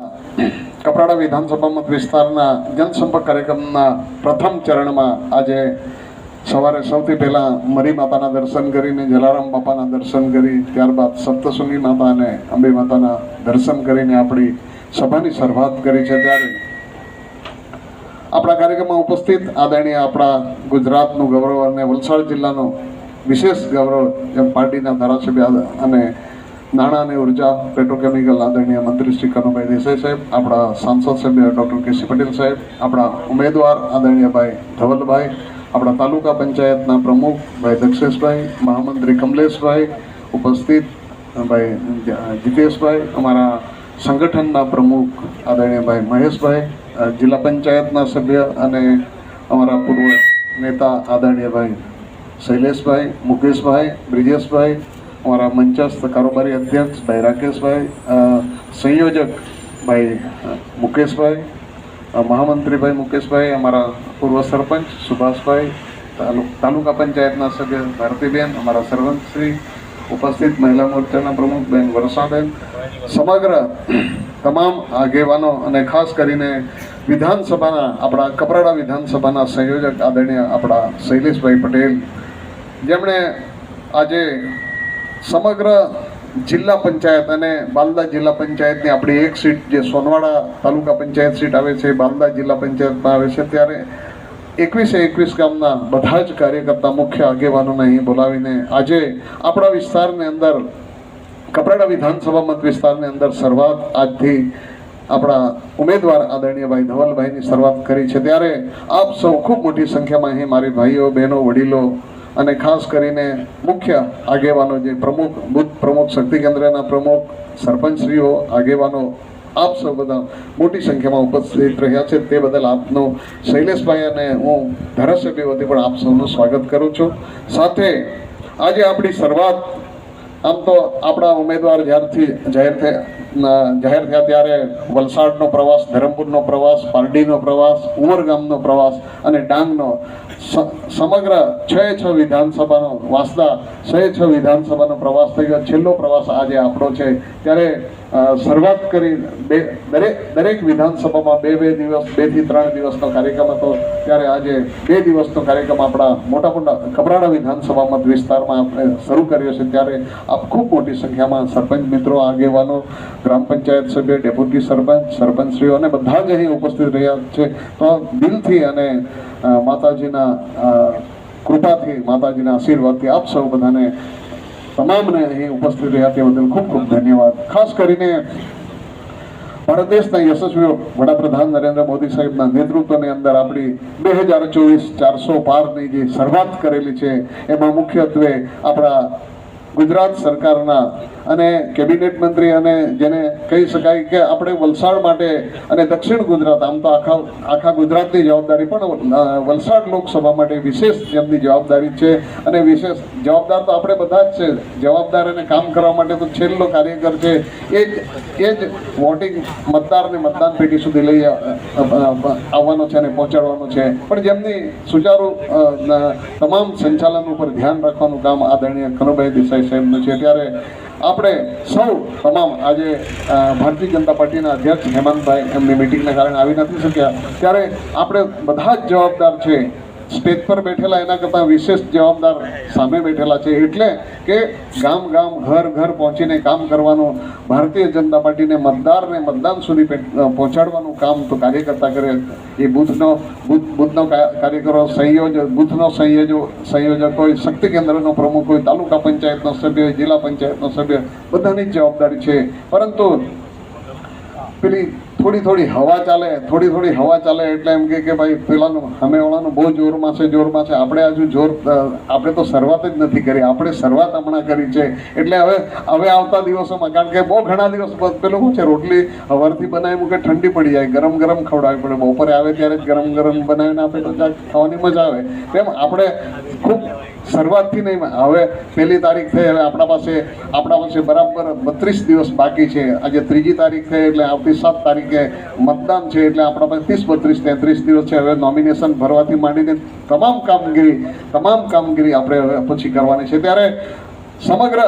કપરાડા વિધાનસભા મત વિસ્તારના જનસંપર્ક કાર્યક્રમના પ્રથમ ચરણમાં આજે સવારે સૌથી પહેલા મરી માતાના દર્શન કરીને, જલારામ બાપાના દર્શન કરી, ત્યારબાદ સપ્તશૃંગી માતા અને અંબે માતાના દર્શન કરીને આપણી સભાની શરૂઆત કરી છે. ત્યારે આપણા કાર્યક્રમમાં ઉપસ્થિત આદરણીય આપણા ગુજરાતનું ગૌરવ અને વલસાડ જિલ્લાનું વિશેષ ગૌરવ જેમ પાર્ટીના ધારાસભ્ય અને નાણાં અને ઊર્જા, પેટ્રોકેમિકલ આદરણીય મંત્રી શ્રી કનુભાઈ દેસાઈ સાહેબ, આપણા સાંસદ સભ્ય ડૉક્ટર કેસી પટેલ સાહેબ, આપણા ઉમેદવાર આદરણીય ભાઈ ધવલભાઈ, આપણા તાલુકા પંચાયતના પ્રમુખ ભાઈ દક્ષેશભાઈ, મહામંત્રી કમલેશભાઈ ઉપસ્થિત, ભાઈ જીતેશભાઈ, અમારા સંગઠનના પ્રમુખ આદરણીય ભાઈ મહેશભાઈ જિલ્લા પંચાયતના સભ્ય અને અમારા પૂર્વ નેતા આદરણીય ભાઈ શૈલેષભાઈ, મુકેશભાઈ, બ્રિજેશભાઈ અમારા મંચસ્થ કારોબારી અધ્યક્ષ ભાઈ રાકેશભાઈ સંયોજક ભાઈ મુકેશભાઈ મહામંત્રીભાઈ મુકેશભાઈ, અમારા પૂર્વ સરપંચ સુભાષભાઈ, તાલુ, તાલુકા પંચાયતના સભ્ય ભારતીબેન, અમારા સરપંચશ્રી ઉપસ્થિત મહિલા મોરચાના પ્રમુખ બેન વર્ષાબેન સમગ્ર તમામ આગેવાનો અને ખાસ કરીને વિધાનસભાના, આપણા કપરાડા વિધાનસભાના સંયોજક આદરણીય આપણા શૈલેષભાઈ પટેલ, જેમણે આજે સમગ્ર જિલ્લા પંચાયત અને બાલદા જિલ્લા પંચાયતની આપણી એક સીટ જે સોનવાડા તાલુકા પંચાયત સીટ આવે છે, બાલદા જિલ્લા પંચાયતમાં આવે છે, ત્યારે એકવીસે એકવીસ ગામના બધા જ કાર્યકર્તા મુખ્ય આગેવાનોને અહીં બોલાવીને આજે આપણા વિસ્તારની અંદર કપરાડા વિધાનસભા મત વિસ્તારની અંદર શરૂઆત આજથી આપણા ઉમેદવાર આદરણીયભાઈ ધવલભાઈની શરૂઆત કરી છે. ત્યારે આપ સૌ ખૂબ મોટી સંખ્યામાં અહીં મારી ભાઈઓ, બહેનો, વડીલો અને ખાસ કરીને મુખ્ય આગેવાનો જે પ્રમુખ બુથ પ્રમુખ, શક્તિ કેન્દ્રના પ્રમુખ, સરપંચશ્રીઓ, આગેવાનો, આપ સૌ બધા મોટી સંખ્યામાં ઉપસ્થિત રહ્યા છે. તે બદલ આપનું શૈલેષભાઈ અને હું ધારાસભ્ય વતી પણ આપ સૌનું સ્વાગત કરું છું. સાથે આજે આપણી શરૂઆત, આમ તો આપણા ઉમેદવાર જ્યારથી જાહેર થયા જાહેર થયા ત્યારે વલસાડનો પ્રવાસ, ધરમપુરનો પ્રવાસ, પારડીનો પ્રવાસ ઉમરગામનો પ્રવાસ અને ડાંગનો. સમગ્ર છ છ વિધાનસભાનો વાસદા, છ છ વિધાનસભાનો પ્રવાસ થઈ ગયો. છેલ્લો પ્રવાસ આજે આપણો છે. ત્યારે શરૂઆત કરી બે, દરેક દરેક વિધાનસભામાં બે બે દિવસ, બેથી ત્રણ દિવસનો કાર્યક્રમ હતો. ત્યારે આજે બે દિવસનો કાર્યક્રમ આપણા મોટા મોટા કપરાડા વિધાનસભા મત વિસ્તારમાં આપણે શરૂ કર્યો છે. ત્યારે આપ ખૂબ મોટી સંખ્યામાં સરપંચ મિત્રો, આગેવાનો, ગ્રામ પંચાયત સભ્ય, ડેપ્યુટી સરપંચ, સરપંચશ્રીઓ અને બધા જ અહીં ઉપસ્થિત રહ્યા છે. તો દિલથી અને માતાજીના કૃપાથી, માતાજીના આશીર્વાદથી આપ સૌ બધાને તમામને અહીં ઉપસ્થિત રહ્યા તે બદલ ખૂબ ખૂબ ધન્યવાદ. ખાસ કરીને ભારત દેશના યશસ્વી વડાપ્રધાન નરેન્દ્ર મોદી સાહેબના નેતૃત્વની અંદર આપણી બે હજાર ચોવીસ ચારસો પારની જે શરૂઆત કરેલી છે, એમાં મુખ્યત્વે આપણા ગુજરાત સરકારના અને કેબિનેટ મંત્રી અને જેને કહી શકાય કે આપણે વલસાડ માટે અને દક્ષિણ ગુજરાત, આમ તો આખા આખા ગુજરાતની જવાબદારી પણ વલસાડ લોકસભા માટે વિશેષ જેમની જવાબદારી છે અને વિશેષ જવાબદાર તો આપણે બધા જ છે. જવાબદાર અને કામ કરવા માટે તો છેલ્લો કાર્યકર છે. એ જ એ જ વોટિંગ મતદારને મતદાન પેટી સુધી લઈ આવવાનો છે અને પહોંચાડવાનો છે. પણ જેમની સુચારુ તમામ સંચાલન ઉપર ધ્યાન રાખવાનું કામ આદરણીય કનુભાઈ દેસાઈ સાહેબનું છે. ત્યારે આપણે સૌ તમામ આજે ભારતીય જનતા પાર્ટીના અધ્યક્ષ હેમંતભાઈ એમની મિટિંગને કારણે આવી નથી શક્યા. ત્યારે આપણે બધા જ જવાબદાર છે સ્ટેજ પર બેઠેલા એના કરતાં વિશેષ જવાબદાર સામે બેઠેલા છે. એટલે કે ગામ ગામ, ઘર ઘર પહોંચીને કામ કરવાનું, ભારતીય જનતા પાર્ટીને મતદારને મતદાન સુધી પહોંચાડવાનું કામ તો કાર્યકર્તા કરે. એ બુથનો, બુથ, બુથનો કાર્યકરો, સંયોજક, બુથનો સંયોજો સંયોજક હોય, શક્તિ કેન્દ્રનો પ્રમુખ હોય, તાલુકા પંચાયતનો સભ્ય જિલ્લા પંચાયતનો સભ્ય બધાની જવાબદારી છે. પરંતુ પેલી થોડી થોડી હવા ચાલે, થોડી થોડી હવા ચાલે એટલે એમ કે કે ભાઈ પેલાનું સામેવાળાનું બહુ જોરમાં છે જોરમાં છે. આપણે હજુ જોર આપણે તો શરૂઆત જ નથી કરી. આપણે શરૂઆત હમણાં કરી છે. એટલે હવે હવે આવતા દિવસોમાં, કારણ કે બહુ ઘણા દિવસ પેલું શું છે, રોટલી હવારથી બનાવી મૂકે ઠંડી પડી જાય, ગરમ ગરમ ખવડાવી પડે. બપોરે આવે ત્યારે જ ગરમ ગરમ બનાવીને આપે તો ખાવાની મજા આવે. તેમ આપણે ખૂબ શરૂઆતથી નહીં, હવે પહેલી તારીખ થઈ હવે આપણા પાસે આપણા પાસે બરાબર બત્રીસ દિવસ બાકી છે. આજે ત્રીજી તારીખ થઈ એટલે આવતી સાત તારીખે મતદાન છે એટલે આપણા પાસે ત્રીસ, બત્રીસ, તેત્રીસ દિવસ છે. હવે નોમિનેશન ભરવાથી માંડીને તમામ કામગીરી તમામ કામગીરી આપણે હવે પછી કરવાની છે. ત્યારે સમગ્ર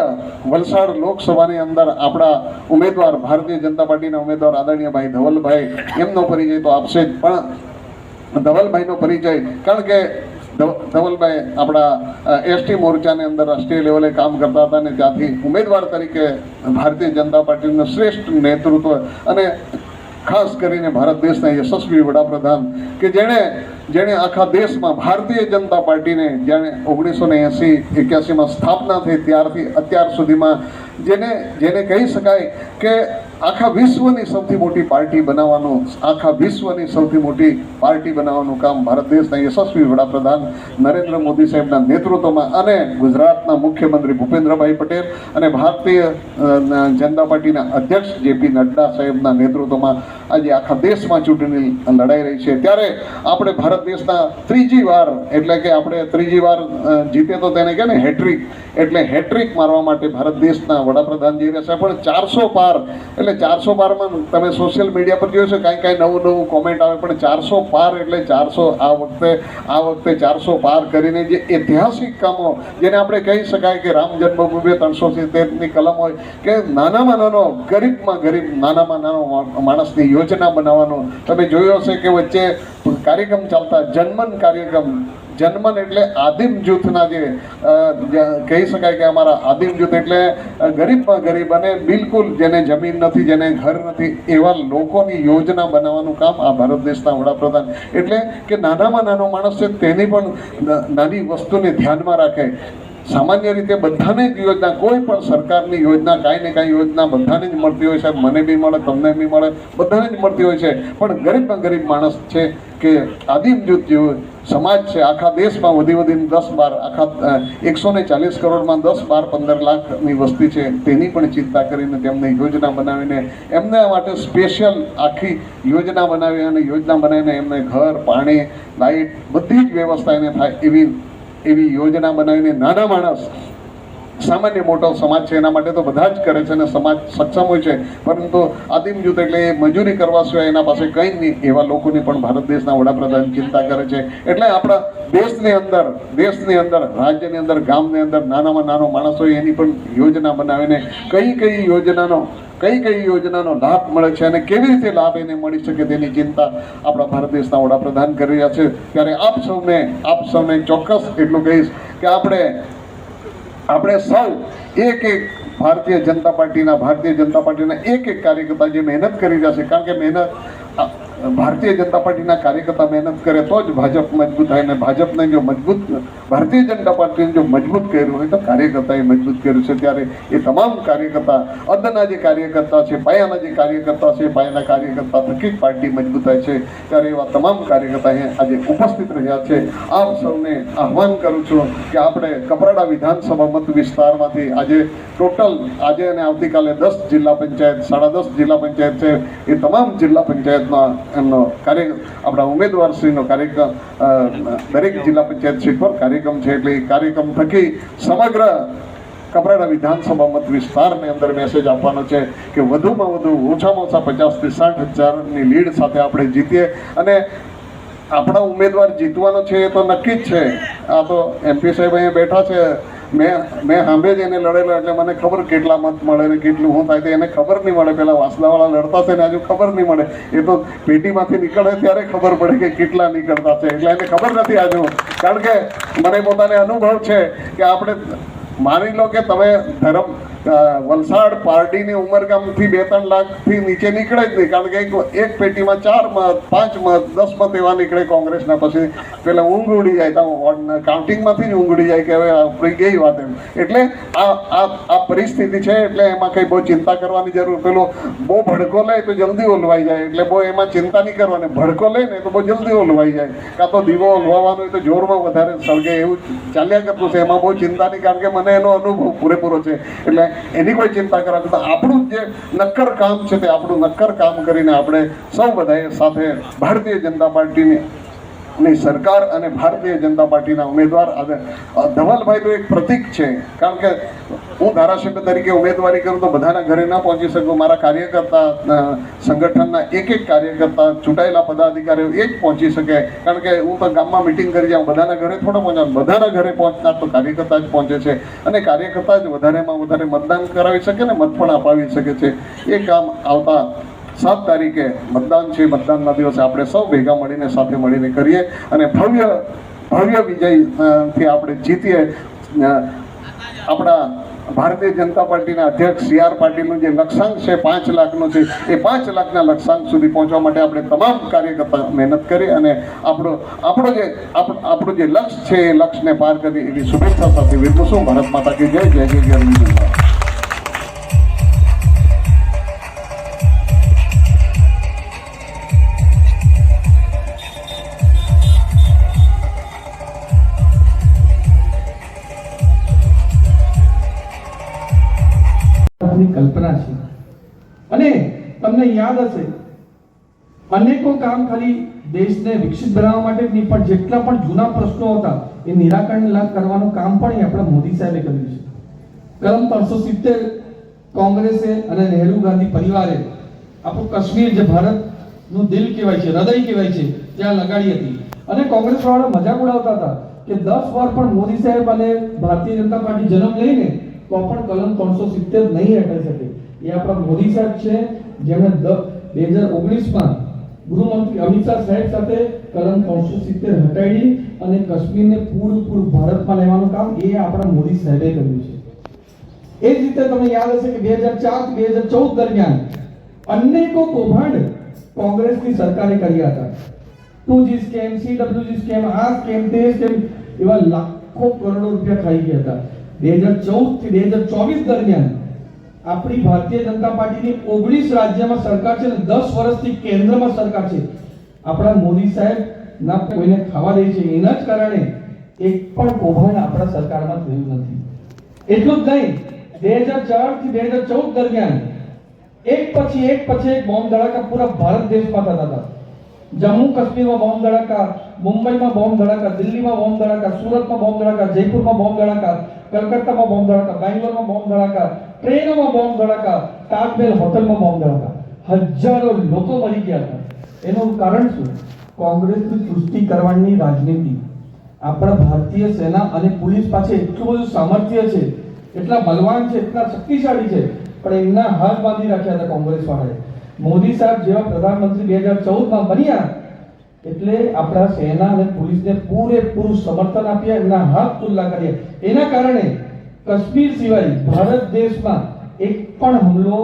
વલસાડ લોકસભાની અંદર આપણા ઉમેદવાર, ભારતીય જનતા પાર્ટીના ઉમેદવાર આદરણીયભાઈ ધવલભાઈ, એમનો પરિચય તો આપશે જ. પણ ધવલભાઈનો પરિચય, કારણ કે ધવલભાઈ આપણા એસટી મોરચાની અંદર રાષ્ટ્રીય લેવલે કામ કરતા હતા અને ત્યાંથી ઉમેદવાર તરીકે ભારતીય જનતા પાર્ટીનું શ્રેષ્ઠ નેતૃત્વ અને ખાસ કરીને ભારત દેશના યશસ્વી વડાપ્રધાન કે જેણે જેણે આખા દેશમાં ભારતીય જનતા પાર્ટીને જેણે ઓગણીસો ને એંસી એક્યાસીમાં સ્થાપના થઈ ત્યારથી અત્યાર સુધીમાં જેને જેને કહી શકાય કે આખા વિશ્વની સૌથી મોટી પાર્ટી બનાવવાનું, આખા વિશ્વની સૌથી મોટી પાર્ટી બનાવવાનું કામ ભારત દેશના યશસ્વી વડાપ્રધાન નરેન્દ્ર મોદી સાહેબના નેતૃત્વમાં અને ગુજરાતના મુખ્યમંત્રી ભૂપેન્દ્રભાઈ પટેલ અને ભારતીય જનતા પાર્ટીના અધ્યક્ષ જેપી નડ્ડા સાહેબના નેતૃત્વમાં આજે આખા દેશમાં ચૂંટણી લડાઈ રહી છે. ત્યારે આપણે ભારત દેશના ત્રીજી વાર, એટલે કે આપણે ત્રીજી વાર જીતે તો તેને કહે ને હેટ્રિક, એટલે હેટ્રિક મારવા માટે ભારત દેશના વડાપ્રધાન જઈ રહ્યા છે પણ ચારસો પાર, એટલે ચારસો બારમાં તમે સોશિયલ મીડિયા પર જોયું છે? કાંઈ કાંઈ નવું નવું કોમેન્ટ આવે, પણ ચારસો પાર એટલે ચારસો આ વખતે આ વખતે ચારસો પાર કરીને જે ઐતિહાસિક કામો, જેને આપણે કહી શકાય કે રામ જન્મભૂમિ ત્રણસો સિત્તેરની કલમ હોય, કે નાનામાં નાનો, ગરીબમાં ગરીબ, નાનામાં નાનો માણસની યોજના બનાવવાનો, તમે જોયો હશે કે વચ્ચે કાર્યક્રમ ચાલતા, જન્મન કાર્યક્રમ જન્મન એટલે આદિમ જૂથના જે કહી શકાય કે અમારા આદિમ જૂથ એટલે ગરીબમાં ગરીબ અને બિલકુલ જેને જમીન નથી, જેને ઘર નથી, એવા લોકોની યોજના બનાવવાનું કામ આ ભારત દેશના વડાપ્રધાન. એટલે કે નાનામાં નાનો માણસ છે તેની પણ નાની વસ્તુને ધ્યાનમાં રાખે. સામાન્ય રીતે બધાને જ યોજના, કોઈ પણ સરકારની યોજના, કાંઈ ને કાંઈ યોજના બધાને જ મળતી હોય છે. મને બી મળે, તમને બી મળે, બધાને જ મળતી હોય છે. પણ ગરીબમાં ગરીબ માણસ છે કે આદિમ જૂથ સમાજ છે, આખા દેશમાં વધી વધીને દસ બાર, આખા એકસો ને ચાલીસ કરોડમાં દસ બાર, પંદર લાખની વસ્તી છે. તેની પણ ચિંતા કરીને તેમને યોજના બનાવીને, એમના માટે સ્પેશિયલ આખી યોજના બનાવી અને યોજના બનાવીને એમને ઘર, પાણી લાઇટ બધી જ વ્યવસ્થા એને થાય એવી એવી યોજના બનાવીને નાના માણસ સામાન્ય મોટો સમાજ છે, એના માટે તો બધા જ કરે છે અને સમાજ સક્ષમ હોય છે. પરંતુ આદિમ જૂથ એટલે એ મજૂરી કરવા સિવાય એના પાસે કંઈ જ નહીં. એવા લોકોની પણ ભારત દેશના વડાપ્રધાન ચિંતા કરે છે. એટલે આપણા દેશની અંદર દેશની અંદર, રાજ્યની અંદર, ગામની અંદર નાનામાં નાનો માણસ હોય એની પણ યોજના બનાવીને કઈ કઈ યોજનાનો, કઈ કઈ યોજનાનો લાભ મળે છે અને કેવી રીતે લાભ એને મળી શકે તેની ચિંતા આપણા ભારત દેશના વડાપ્રધાન કરી રહ્યા છે. ત્યારે આપ સૌને આપ સૌને ચોક્કસ એટલું કહીશ કે આપણે આપણે સૌ એક એક ભારતીય જનતા પાર્ટીના, ભારતીય જનતા પાર્ટીના એક એક કાર્યકર્તા જે મહેનત કરી રહ્યા છે, કારણ કે મહેનત ભારતીય જનતા પાર્ટીના કાર્યકર્તા મહેનત કરે તો જ ભાજપ મજબૂત થાય અને ભાજપને જો મજબૂત ભારતીય જનતા પાર્ટીને જો મજબૂત કર્યું હોય તો કાર્યકર્તાએ મજબૂત કર્યું છે. ત્યારે એ તમામ કાર્યકર્તા, અદના જે કાર્યકર્તા છે, પાયાના જે કાર્યકર્તા છે, પાયાના કાર્યકર્તા થકી પાર્ટી મજબૂત થાય છે. ત્યારે એવા તમામ કાર્યકર્તા આજે ઉપસ્થિત રહ્યા છે. આપ સૌને આહવાન કરું છું કે આપણે કપરાડા વિધાનસભા મત વિસ્તારમાંથી આજે ટોટલ આજે અને આવતીકાલે દસ જિલ્લા પંચાયત, સાડા દસ જિલ્લા પંચાયત છે. એ તમામ જિલ્લા પંચાયતમાં એમનો કાર્ય, આપણા ઉમેદવારશ્રીનો કાર્યક્રમ દરેક જિલ્લા પંચાયત સીટ પર કાર્યક્રમ છે એટલે એ કાર્યક્રમ થકી સમગ્ર કપરાડા વિધાનસભા મત વિસ્તારની અંદર મેસેજ આપવાનો છે કે વધુમાં વધુ ઓછામાં ઓછા પચાસથી સાઠ હજારની લીડ સાથે આપણે જીતીએ. અને આપણા ઉમેદવાર જીતવાનો છે એ તો નક્કી જ છે. આ તો એમપી સાહેબ અહીંયા બેઠા છે. મેં મેં સાંભે એને લડેલો એટલે મને ખબર કેટલા મત મળે ને કેટલું શું થાય તો એને ખબર નહીં મળે. પેલા વાસદાવાળા લડતા છે ને હજુ ખબર નહીં મળે. એ તો પેટીમાંથી નીકળે ત્યારે ખબર પડે કે કેટલા નીકળતા છે. એટલે એને ખબર નથી હજુ. કારણ કે મને પોતાને અનુભવ છે કે આપણે માની લો કે તમે ધરમ વલસાડ પાર્ટીની ઉમરગામથી બે ત્રણ લાખથી નીચે નીકળે જ નહીં. કારણ કે એક પેટીમાં ચાર મત, પાંચ મત, દસ મત એવા નીકળે કોંગ્રેસના. પછી પેલા ઊંઘ ઉડી જાય, તો કાઉન્ટિંગમાંથી જ ઊંઘ ઉડી જાય કે હવે આપણી ગઈ વાત એમ. એટલે આ આ આ પરિસ્થિતિ છે, એટલે એમાં કંઈ બહુ ચિંતા કરવાની જરૂર. પેલો બહુ ભડકો લે તો જલ્દી ઓલવાઈ જાય. એટલે બહુ એમાં ચિંતા નહીં કરવાની. ભડકો લે ને તો બહુ જલ્દી ઓલવાઈ જાય. કાં તો દીવો ઓલવાનો હોય તો જોરમાં વધારે સળગે એવું ચાલ્યા કરતું છે. એમાં બહુ ચિંતા નહીં, કારણ કે મને એનો અનુભવ પૂરેપૂરો છે. એટલે એની કોઈ ચિંતા કરવા તો આપણું જે નક્કર કામ છે તે આપણું નક્કર કામ કરીને આપણે સૌ બધાએ સાથે ભારતીય જનતા પાર્ટીની ની સરકાર અને ભારતીય જનતા પાર્ટીના ઉમેદવાર ધવલભાઈ તો એક પ્રતિક છે. કારણ કે હું ધારાસભ્ય તરીકે ઉમેદવારી કરું તો બધાના ઘરે ના પહોંચી શકું. મારા કાર્યકર્તા સંગઠનના એક એક કાર્યકર્તા, ચૂંટાયેલા પદાધિકારીઓ એ જ પહોંચી શકે. કારણ કે હું તો ગામમાં મિટિંગ કરી જાઉં, બધાના ઘરે થોડો પહોંચા બધાના ઘરે પહોંચનાર તો કાર્યકર્તા જ પહોંચે છે. અને કાર્યકર્તા જ વધારેમાં વધારે મતદાન કરાવી શકે ને મત પણ અપાવી શકે છે. એ કામ આવતા સાત તારીખે મતદાન છે, મતદાનના દિવસે આપણે સૌ ભેગા મળીને, સાથે મળીને કરીએ અને ભવ્ય ભવ્ય વિજયથી આપણે જીતીએ. આપણા ભારતીય જનતા પાર્ટીના અધ્યક્ષ સી આર પાટીલનું જે લક્ષ્યાંક છે, પાંચ લાખનો છે, એ પાંચ લાખના લક્ષ્યાંક સુધી પહોંચવા માટે આપણે તમામ કાર્યકર્તા મહેનત કરી અને આપણો આપણો જે, આપ- આપણું જે લક્ષ્ય છે, એ લક્ષ્યને પાર કરી એવી શુભેચ્છા સાથે છું. ભારત માતા કે જય જય જય જય. છે અને તમને યાદ હશે, અનેકો કામ ખાલી દેશને વિકસિત બનાવવા માટે નહીં, પણ જેટલા પણ જૂના પ્રશ્નો હતા, એ નિરાકરણ લાભ કરવાનું કામ પણ આપણા મોદી સાહેબે કર્યું છે. કલમ ત્રણસો સિત્તેર કોંગ્રેસે અને નહેરુ ગાંધી પરિવારે આપણું કાશ્મીર જે ભારતનું દિલ કહેવાય છે, હૃદય કહેવાય છે, ત્યાં લગાડી હતી. અને કોંગ્રેસ વાળા મજાક ઉડાવતા હતા કે દસ વાર પણ મોદી સાહેબ અને ભારતીય જનતા પાર્ટી જન્મ લઈને તો પણ કલમ ત્રણસો સિત્તેર નહીં હટાઈ શકે. એ આપણા મોદી સાહેબ છે, જેમણે બે હજાર ઓગણીસમાં ગૃહમંત્રી અમિત શાહ સાહેબ સાથે કલમ ત્રણસો સિત્તેર હટાવી અને કાશ્મીરને પૂરેપૂરું ભારતમાં લેવાનું કામ એ આપણા મોદી સાહેબે કર્યું છે. એ જ રીતે તમને યાદ હશે કે બે હજાર ચાર બે હજાર ચૌદ દરમિયાન અનેકો કૌભાંડ કોંગ્રેસની સરકારે કર્યા હતા. Two G scam CWG scam, આ સ્કેમ, તે સ્કેમ એવા લાખો કરોડો રૂપિયા ખાઈ ગયા હતા. બે હજાર ચૌદથી બે હજાર ચોવીસ દરમિયાન આપણી ભારતીય જનતા પાર્ટીની ઓગણીસ રાજ્યમાં સરકાર છે અને દસ વર્ષથી કેન્દ્રમાં સરકાર છે. આપણા મોદી સાહેબ ના કોઈને ખાવા દે છે એના જ કારણે એક પણ કૌભાંડ આપણા સરકારમાં થયું નથી. એટલું જ નહીં, બે હજાર ચારથી બે હજાર ચૌદ દરમિયાન એક પછી એક પછી એક બોમ્બ ધડાકા પૂરા ભારત દેશમાં થતા હતા. જમ્મુ કાશ્મીરમાં બોમ્બ ધડાકા, મુંબઈમાં બોમ્બ ધડાકા, દિલ્હીમાં બોમ્બ ધડાકા, સુરતમાં બોમ્બ ધડાકા, જયપુરમાં બોમ્બ ધડાકા, કલકત્તામાં બોમ્બ ધડાકા, બેંગ્લોરમાં બોમ્બ ધડાકા ટ્રેનોમાં બોમ્બ ધડાકા તાજમહેલ હોટલમાં બોમ્બ ધડાકા હજારો લોકો મરી ગયા હતા. એનું કારણ શું? કોંગ્રેસની ચુસ્તી કરવાની રાજનીતિ. આપણા ભારતીય સેના અને પોલીસ પાસે એટલું બધું સામર્થ્ય છે, એટલા બલવાન છે, એટલા શક્તિશાળી છે, પણ એમના હાથ બાંધી રાખ્યા હતા કોંગ્રેસ વાળાએ મોદી સાહેબ જેવા પ્રધાનમંત્રી બે હજાર ચૌદમાં બન્યા એટલે આપણા સેના અને પોલીસને પૂરેપૂરું સમર્થન આપ્યા, એમના હાથ ખુલ્લા કર્યા. એના કારણે કાશ્મીર સિવાય ભારત દેશમાં એક પણ હુમલો